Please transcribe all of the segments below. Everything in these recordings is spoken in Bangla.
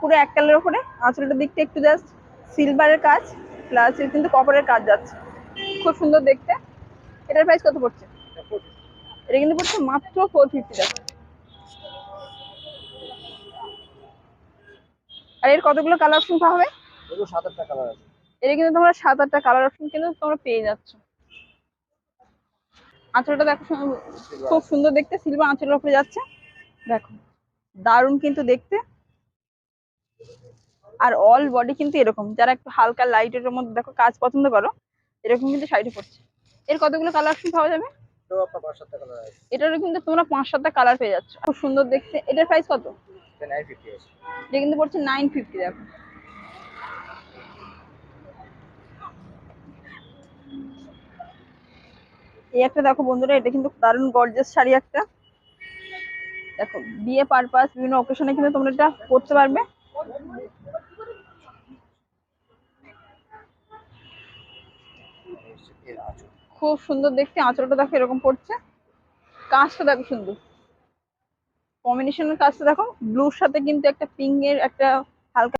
পুরো এক কালারের ওপরে। আঁচলটার দিকটা একটু জাস্ট সিলভারের কাজ প্লাস কিন্তু কপারের কাজ যাচ্ছে। খুব সুন্দর দেখতে। এটার প্রাইস কত পড়ছে? এটা কিন্তু পড়ছে মাত্র ফোর ফিফটি টাকা। আর এর কতগুলো কালার অপশন পাওয়া হবে? এটা কিন্তু তোমরা সাত আটটা কালার অপশন কিন্তু তোমরা পেয়ে যাচ্ছ। আঁচলটা দেখো খুব সুন্দর দেখতে সিলভার আঁচলের উপরে যাচ্ছে। দেখো দারুণ কিন্তু দেখতে। আর অল বডি কিন্তু এরকম। যারা একটু হালকা লাইটের মধ্যে দেখো কাজ পছন্দ করো এরকম কিন্তু শাড়ি পড়ছে এর কতগুলো কালার অপশন পাওয়া যাবে? এটারও কিন্তু তোমরা পাঁচ সাতটা কালার পেয়ে যাচ্ছ। খুব সুন্দর দেখতে। এটার প্রাইস কত? এটা কিন্তু পড়ছে নাইন ফিফটি দেখো। এই একটা দেখো বন্ধুরা এটা কিন্তু দারুণ গর্জিয়াস শাড়ি একটা। দেখো বিয়ে পারপাস বিভিন্ন অকেশনে কিন্তু তোমরা এটা পরতে পারবে। খুব সুন্দর দেখতে, আঁচলটা দেখো এরকম পড়ছে। কাজটা দেখো সুন্দর। কম্বিনেশনের কাজটা দেখো ব্লুর সাথে কিন্তু একটা পিঙ্ক এর একটা হালকা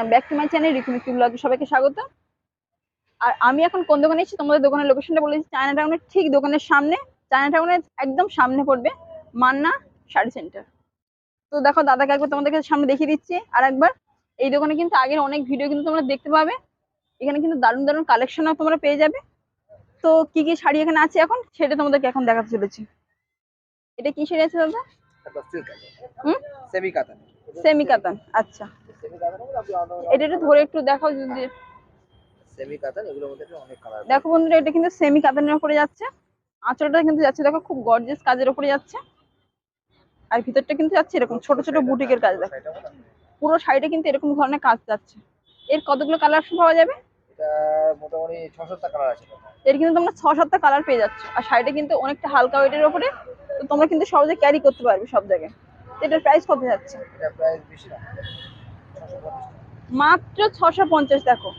welcome back to my channel Rikumi ব্লগে সবাইকে স্বাগত। আর আমি এখন কোন দোকানে এসেছি তোমাদের দোকানের লোকেশনটা বলেছি চায়না টাউনের ঠিক দোকানের সামনে চায়না টাউনের একদম সামনে পড়বে মান্না শাড়ি সেন্টার তো দেখো দাদাকে একবার তোমাদেরকে সামনে দেখিয়ে দিচ্ছি। আর একবার এই দোকানে কিন্তু আগের অনেক ভিডিও কিন্তু তোমরা দেখতে পাবে। এখানে কিন্তু দারুণ দারুণ কালেকশনও তোমরা পেয়ে যাবে। তো কি কি শাড়ি এখানে আছে এখন? সেটা তোমাদেরকে এখন দেখাতে চলেছি। এটা কি শাড়ি আছে দাদা? সেমি কাতান সেমি কাতান আচ্ছা। এটা একটু ধরে একটু দেখাও যদি। সেমি কাতান এগুলোর মধ্যে অনেক কালার দেখো বন্ধুরা এটা কিন্তু সেমি কাতানের উপরে যাচ্ছে। আঁচলটা কিন্তু যাচ্ছে দেখো খুব গর্জিয়াস কাজের উপরে যাচ্ছে। আর ভিতরটা কিন্তু যাচ্ছে এরকম ছোট ছোট বুটিকের কাজ দেখো। পুরো শাড়িটা কিন্তু এরকম ধরনের কাজ যাচ্ছে। এর কতগুলো কালার পাওয়া যাবে? এটা মোটামুটি ছ সাতটা কালার আছে এর কিন্তু তোমরা ছ সাতটা কালার পেয়ে যাচ্ছ। আর শাড়িটা কিন্তু অনেকটা হালকা ওয়েটের উপরে তো তোমরা কিন্তু সহজে ক্যারি করতে পারবে সব জায়গায়। এটার প্রাইস কত যাচ্ছে? মাত্র ছশো পঞ্চাশ দেখো।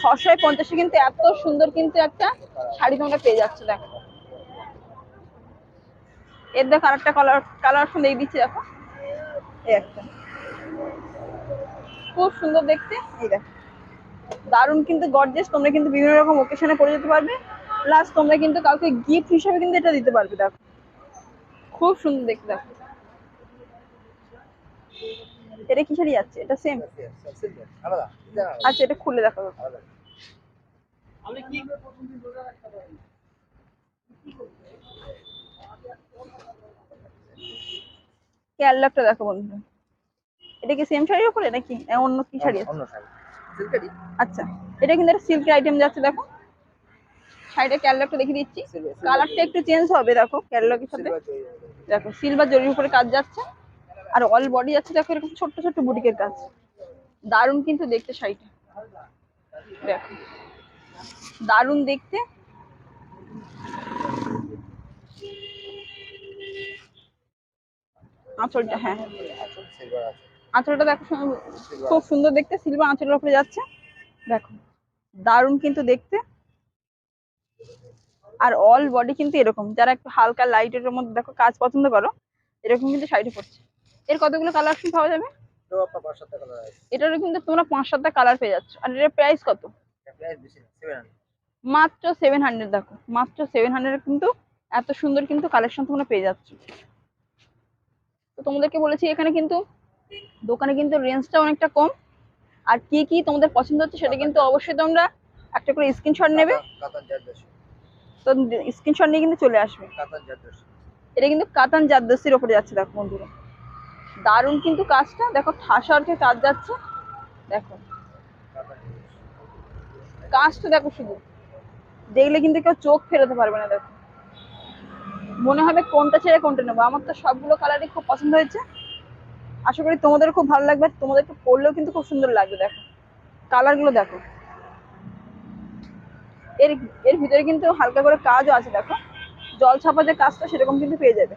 ছশো পঞ্চাশে কিন্তু এত সুন্দর কিন্তু একটা শাড়ি তোমরা পেয়ে যাচ্ছ দেখো। এর দেখো আরেকটা কালার কালার অপশন দিয়ে দিচ্ছি দেখো। এই একটা। খুব সুন্দর দেখতে। এই দেখো। দারুণ কিন্তু গর্জেস তোমরা কিন্তু বিভিন্ন রকম ওকেশনে পরে যেতে পারবে। প্লাস তোমরা কিন্তু কাউকে গিফট হিসেবে কিন্তু এটা দিতে পারবে দেখো। খুব সুন্দর দেখতে দেখো। এটা কি শাড়ি যাচ্ছে এটা সেম। আচ্ছা এটা খুলে দেখো ক্যারলাপটা দেখো বন্ধুরা এটা কি সেম শাড়ির উপরে নাকি? অন্য কি শাড়ি আছে? অন্য শাড়ি। আচ্ছা এটা কিন্তু একটা সিল্কের আইটেম যাচ্ছে দেখো। শাড়িটা ক্যারলাপটা দেখিয়ে দিচ্ছি। কালারটা একটু চেঞ্জ হবে দেখো ক্যারলাপের সাথে। দেখো সিলভার জরির উপরে কাজ যাচ্ছে। আর অল বডি যাচ্ছে দেখো, এরকম ছোট্ট ছোট্ট বুটিকের কাজ। দারুণ কিন্তু দেখতে শাড়িটা। দেখো। দারুণ দেখতে। আঁচলটা হ্যাঁ। আঁচল আঁচলটা দেখো খুব সুন্দর দেখতে সিলভার আঁচলের উপরে যাচ্ছে। দেখো। দারুণ কিন্তু দেখতে। আর অল বডি কিন্তু এরকম। যারা একটু হালকা লাইটের মধ্যে দেখো কাজ পছন্দ করো, এরকম কিন্তু শাড়ি পরছে। এর কতগুলো কালার অপশন পাওয়া যাবে? এটারও কিন্তু তোমরা পাঁচ সাতটা কালার পেয়ে যাচ্ছ। আর এটার প্রাইস কত? মাত্র সেভেন হান্ড্রেড দেখো। মাত্র সেভেন হান্ড্রেড কিন্তু এত সুন্দর কিন্তু কালেকশন তোমরা পেয়ে যাচ্ছ। তো তোমাদেরকে বলেছি এখানে কিন্তু দোকানে কিন্তু রেঞ্জটা অনেকটা কম। আর কি কি তোমাদের পছন্দ হচ্ছে সেটা কিন্তু অবশ্যই তোমরা একটা করে স্ক্রিনশট নেবে। তো স্ক্রিনশট নিয়ে কিন্তু চলে আসবে। এটা কিন্তু কাতান জাদ্দসির ওপরে যাচ্ছে দেখো বন্ধুরা। দারুণ কিন্তু কাজটা। দেখো, ঠাসা অর্থে কাজ যাচ্ছে। দেখো। কাজটা দেখো শুধু। দেখলে কিন্তু কেউ চোখ ফেরাতে পারবে না, দেখো। মনে হবে কোনটা ছেড়ে কোনটা নেব। আমার তো সবগুলো কালারই খুব পছন্দ হয়েছে। আশা করি তোমাদের খুব ভালো লাগবে। তোমাদেরকে পরলেও কিন্তু খুব সুন্দর লাগবে, দেখো। কালারগুলো দেখো। এর এর ভিতরে কিন্তু হালকা করে কাজও আছে, দেখো। জল ছাপা যে কাজটা, সেরকম কিন্তু পেয়ে যাবে।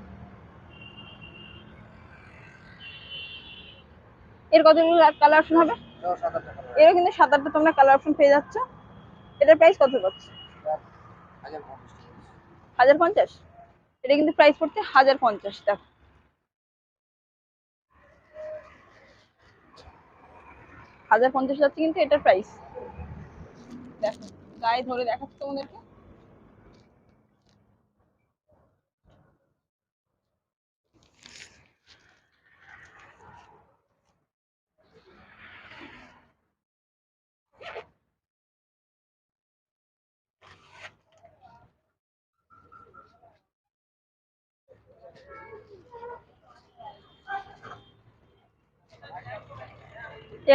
এর কতগুলো কালার অপশন হবে? এরও কিন্তু সাত আটটা তোমরা কালার অপশন পেয়ে যাচ্ছ। এটার প্রাইস কত পাচ্ছ হাজার পঞ্চাশ। টাকা এটা কিন্তু প্রাইস পড়ছে হাজার পঞ্চাশ দেখো হাজার পঞ্চাশ যাচ্ছে কিন্তু এটার প্রাইস দেখো, গায়ে ধরে দেখাচ্ছি তোমাদেরকে।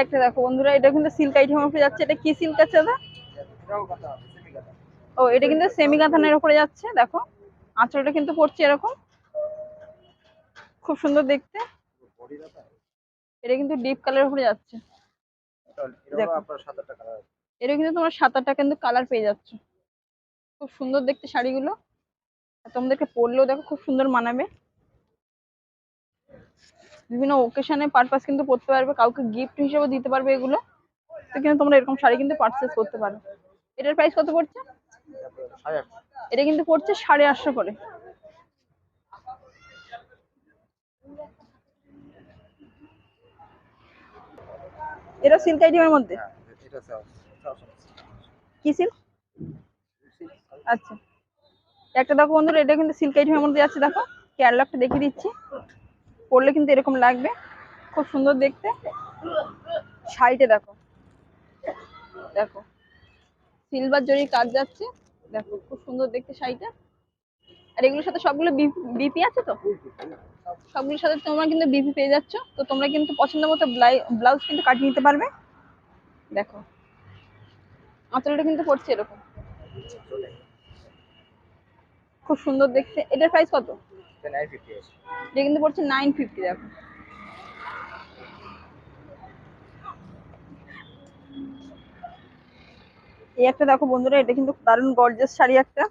একটা দেখো বন্ধুরা, এটা কিন্তু সিল্ক আইটেম উপরে যাচ্ছে। এটা কি সিল্ক আছে দাদা? ও, এটা কিন্তু সেমি কাঁথানের উপরে যাচ্ছে, দেখো। আঁচলটা কিন্তু পড়ছে এরকম। খুব সুন্দর দেখতে। এটা কিন্তু ডিপ কালারের উপরে যাচ্ছে। কালার এটা কিন্তু তোমার সাত আটটা কিন্তু কালার পেয়ে যাচ্ছ। খুব সুন্দর দেখতে শাড়িগুলো। তোমাদেরকে পরলেও দেখো খুব সুন্দর মানাবে। বিভিন্ন ওকেশনে পারপাস কিন্তু পরতে পারবে, কাউকে গিফট হিসেবে দিতে পারবে এগুলো। তো কিন্তু তোমরা এরকম শাড়ি কিন্তু পারচেস করতে পারো। এটার প্রাইস কত পড়ছে? এটা কিন্তু পড়ছে সাড়ে আটশো করে। এটা সিল্ক আইটেমের মধ্যে? কি সিল্ক আচ্ছা। একটা দেখো বন্ধুরা, এটা কিন্তু সিল্ক আইটেমের মধ্যে যাচ্ছে, দেখো। ক্যারলকটা দেখিয়ে দিচ্ছি। পরলে কিন্তু এরকম লাগবে। খুব সুন্দর দেখতে। শাড়িটা দেখো। দেখো। সিলভার জরির কাজ যাচ্ছে। দেখো, খুব সুন্দর দেখতে শাড়িটা। আর এগুলোর সাথে সবগুলো বিপি আছে তো? সবগুলোর সাথে তোমরা কিন্তু বিপি পেয়ে যাচ্ছ। তো তোমরা কিন্তু পছন্দ মতো ব্লাউজ কিন্তু কাটিয়ে নিতে পারবে। দেখো। আঁচলটা কিন্তু পড়ছে এরকম। খুব সুন্দর দেখতে। এটার প্রাইস কত? এটা নাইন ফিফটি আছে। এটা কিন্তু পড়ছে নাইন ফিফটি দেখো। এই একটা দেখো বন্ধুরা এটা কিন্তু দারুণ গর্জাস শাড়ি একটা।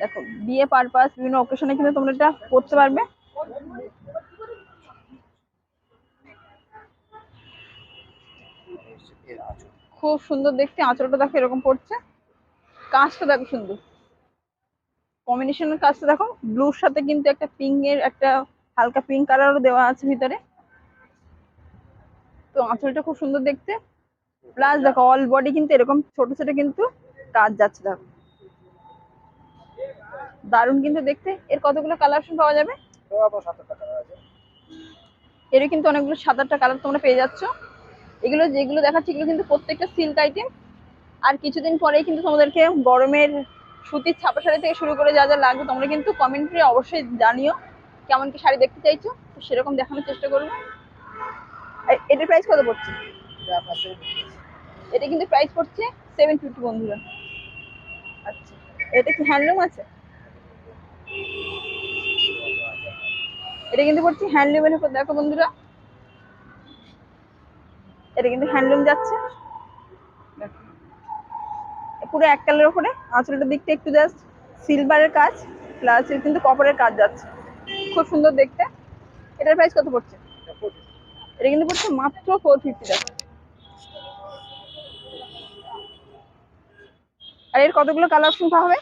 দেখো বিয়ে পারপাস বিভিন্ন অকেশনে কিন্তু তোমরা এটা পরতে পারবে। খুব সুন্দর দেখতে আঁচলটা দেখো এরকম পড়ছে। কাজটা দেখো সুন্দর। কম্বিনেশনের কাজটা দেখো ব্লুর সাথে কিন্তু একটা পিঙ্ক এর একটা হালকা পিঙ্ক কালারও দেওয়া আছে ভিতরে। তো আঁচলটা খুব সুন্দর দেখতে। প্লাস দেখো অল বডি কিন্তু এরকম ছোট ছোট কিন্তু কাজ যাচ্ছে দেখো। দারুণ কিন্তু দেখতে। এর কতগুলো কালার পাওয়া যাবে? এরও কিন্তু অনেকগুলো সাত আটটা কালার তোমরা পেয়ে যাচ্ছ। এগুলো যেগুলো দেখাচ্ছি এগুলো কিন্তু প্রত্যেকটা সিল্ক আইটেম আর কিছুদিন পরেই কিন্তু তোমাদেরকে গরমের সুতির ছাপা শাড়ি থেকে শুরু করে যা যা লাগবে, তোমরা কিন্তু কমেন্টে অবশ্যই জানিও কেমন কি শাড়ি দেখতে চাইছো। তো সেরকম দেখানোর চেষ্টা করব। এটার প্রাইস কত পড়ছে? এটা কিন্তু প্রাইস পড়ছে সেভেন ফিফটি বন্ধুরা। আচ্ছা এটা কি হ্যান্ডলুম আছে? এটা কিন্তু পড়ছে হ্যান্ডলুমের উপর। দেখো বন্ধুরা। এটা কিন্তু হ্যান্ডলুম যাচ্ছে। পুরো এক কালের ওপরে আঁচলটার দিকটা একটু জাস্ট সিলভারের কাজ প্লাস কিন্তু কপারের কাজ যাচ্ছে। খুব সুন্দর দেখতে। এটার প্রাইস কত পড়ছে? এটা কিন্তু পড়ছে মাত্র ফোর ফিফটি আর এর কতগুলো কালার অপশন পাওয়া হবে?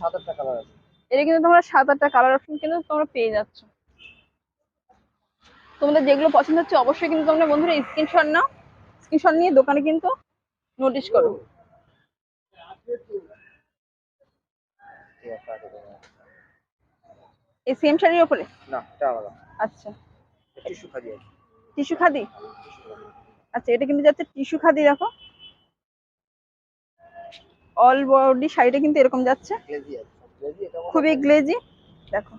সাত আটটা কালার আছে। এটা কিন্তু তোমরা সাত আটটা কালার অপশন কিন্তু তোমরা পেয়ে যাচ্ছ। তোমাদের যেগুলো পছন্দ হচ্ছে অবশ্যই কিন্তু তোমরা বন্ধুরা স্ক্রিনশট নাও। স্ক্রিনশট নিয়ে দোকানে কিন্তু নোটিশ করো। এই সেম শাড়ির ওপরে না এটা আলাদা। আচ্ছা। Tissue khadi tissue khadi? আচ্ছা এটা কিন্তু যাচ্ছে টিস্যু খাদি দেখো। অল বডি শাড়িটা কিন্তু এরকম যাচ্ছে। খুবই গ্লেজি দেখো।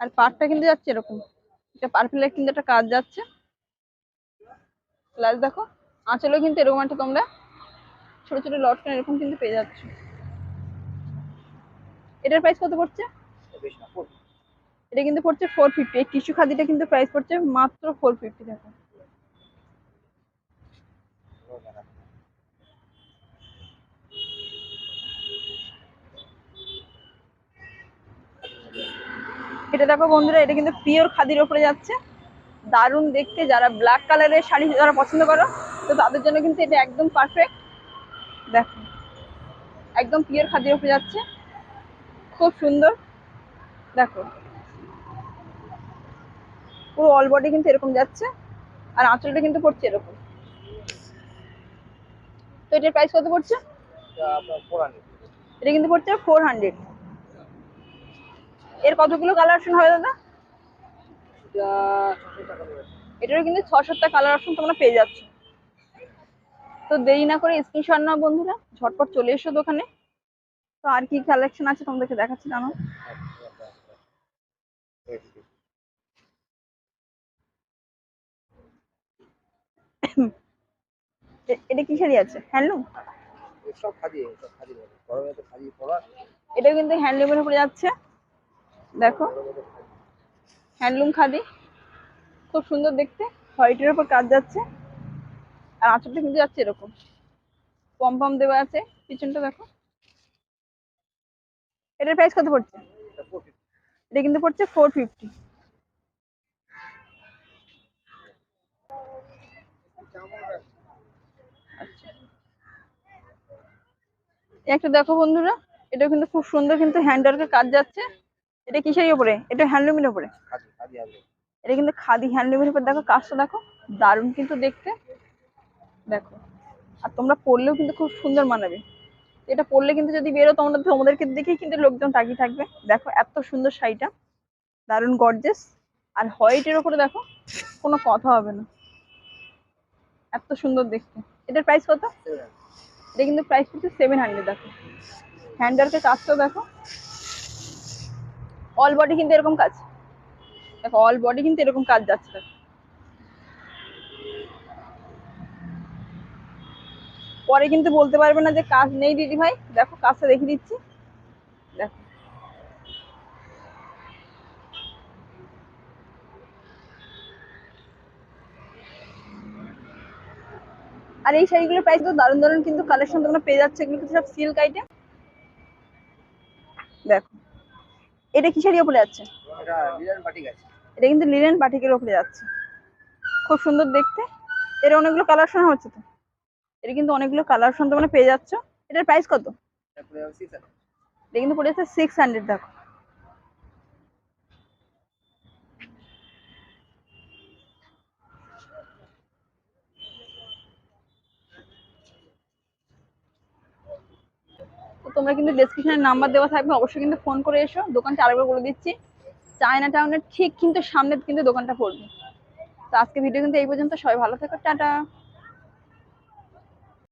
আর পাটটা কিন্তু যাচ্ছে এরকম। এটা পার্পেলের কিন্তু একটা কাজ যাচ্ছে। প্লাস দেখো আঁচলেও কিন্তু এরকম একটা তোমরা ছোট ছোট লটকান এরকম কিন্তু পেয়ে যাচ্ছ। এটার প্রাইস কত পড়ছে? এটা কিন্তু পড়ছে ফোর ফিফটি এই টিস্যু খাদিটা কিন্তু প্রাইস পড়ছে মাত্র ফোর ফিফটি দেখো এটা দেখো বন্ধুরা, এটা কিন্তু পিওর খাদির ওপরে যাচ্ছে। দারুণ দেখতে, যারা ব্ল্যাক কালারের শাড়ি যারা পছন্দ করো তো তাদের জন্য কিন্তু এটা একদম পারফেক্ট দেখো একদম পিওর খাদির ওপরে যাচ্ছে। খুব সুন্দর। দেখো পুরো অল বডি কিন্তু এরকম যাচ্ছে আর আঁচলটা কিন্তু পড়ছে এরকম। তো এটার প্রাইস কত পড়ছে? এটা কিন্তু পড়ছে ফোর হান্ড্রেড এর কতগুলো কালার অপশন হবে দাদা? এটারও কিন্তু ছ সাতটা কালার অপশন তোমরা পেয়ে যাচ্ছ। তো দেরি না করে স্ক্রিনশট নাও বন্ধুরা ঝটপট চলে এসো দোকানে। তো আর কি কালেকশন আছে তোমাদেরকে দেখাচ্ছি জানো? এটা কি শাড়ি আছে? হ্যান্ডলুম? সব খাদি সব খাদি গরমে তো খাদি পরা এটাও কিন্তু হ্যান্ডলুমের উপরে যাচ্ছে। দেখো হ্যান্ডলুম খাদি। খুব সুন্দর দেখতে। হোয়াইটের উপর কাজ যাচ্ছে। আর আঁচলটা কিন্তু যাচ্ছে এরকম। পম পম দেওয়া আছে পিছনটা দেখো। এটার প্রাইস কত পড়ছে? এটা কিন্তু পড়ছে ফোর ফিফটি আচ্ছা। একটা দেখো বন্ধুরা এটা কিন্তু খুব সুন্দর কিন্তু হ্যান্ডওয়ার্কের কাজ যাচ্ছে। এটা কিসের উপরে? এটা হ্যান্ডলুমের উপরে। এটা কিন্তু খাদি হ্যান্ডলুমের উপর দেখো কাজটা দেখো। দারুণ কিন্তু দেখতে। দেখো। আর তোমরা পরলেও কিন্তু খুব সুন্দর মানাবে। এটা পরলে কিন্তু যদি বেরো, তোমরা তোমাদেরকে দেখেই কিন্তু লোকজন তাকিয়ে থাকবে। দেখো এত সুন্দর শাড়িটা। দারুণ গর্জেস আর হোয়াইটের উপরে দেখো, কোনো কথা হবে না। এত সুন্দর দেখতে। এটার প্রাইস কত? এটা কিন্তু প্রাইস হচ্ছে সেভেন হান্ড্রেড দেখো। হ্যান্ডওয়ার্কের কাজটাও দেখো। অল বডি কিন্তু এরকম কাজ। দেখো অল বডি কিন্তু এরকম কাজ যাচ্ছে। দেখো পরে কিন্তু বলতে পারবে না যে কাজ নেই দিদি ভাই। দেখো কাজটা দেখিয়ে দিচ্ছি। দেখো। আর এই শাড়িগুলোর প্রাইস তো দারুণ দারুণ কিন্তু কালেকশন তোমরা পেয়ে যাচ্ছে। এগুলো কিন্তু সব সিল্ক আইটেম দেখো। এটা কি শাড়ি ওপরে যাচ্ছে? এটা কিন্তু লিলেন বাটিকের ওপরে যাচ্ছে। খুব সুন্দর দেখতে। এর অনেকগুলো কালার শোনা হচ্ছে তো। এটা কিন্তু অনেকগুলো কালার শোন মানে পেয়ে যাচ্ছ। এটার প্রাইস কত? এটা কিন্তু পড়ে যাচ্ছে সিক্স হান্ড্রেড দেখো। তোমরা কিন্তু ডেসক্রিপশনে নাম্বার দেওয়া থাকবে অবশ্যই কিন্তু ফোন করে এসো। দোকানটা আরেকবার বলে দিচ্ছি। চায়না টাউনের ঠিক কিন্তু সামনে কিন্তু দোকানটা পড়বে। তো আজকে ভিডিও কিন্তু এই পর্যন্ত। সবাই ভালো থেকো। টাটা।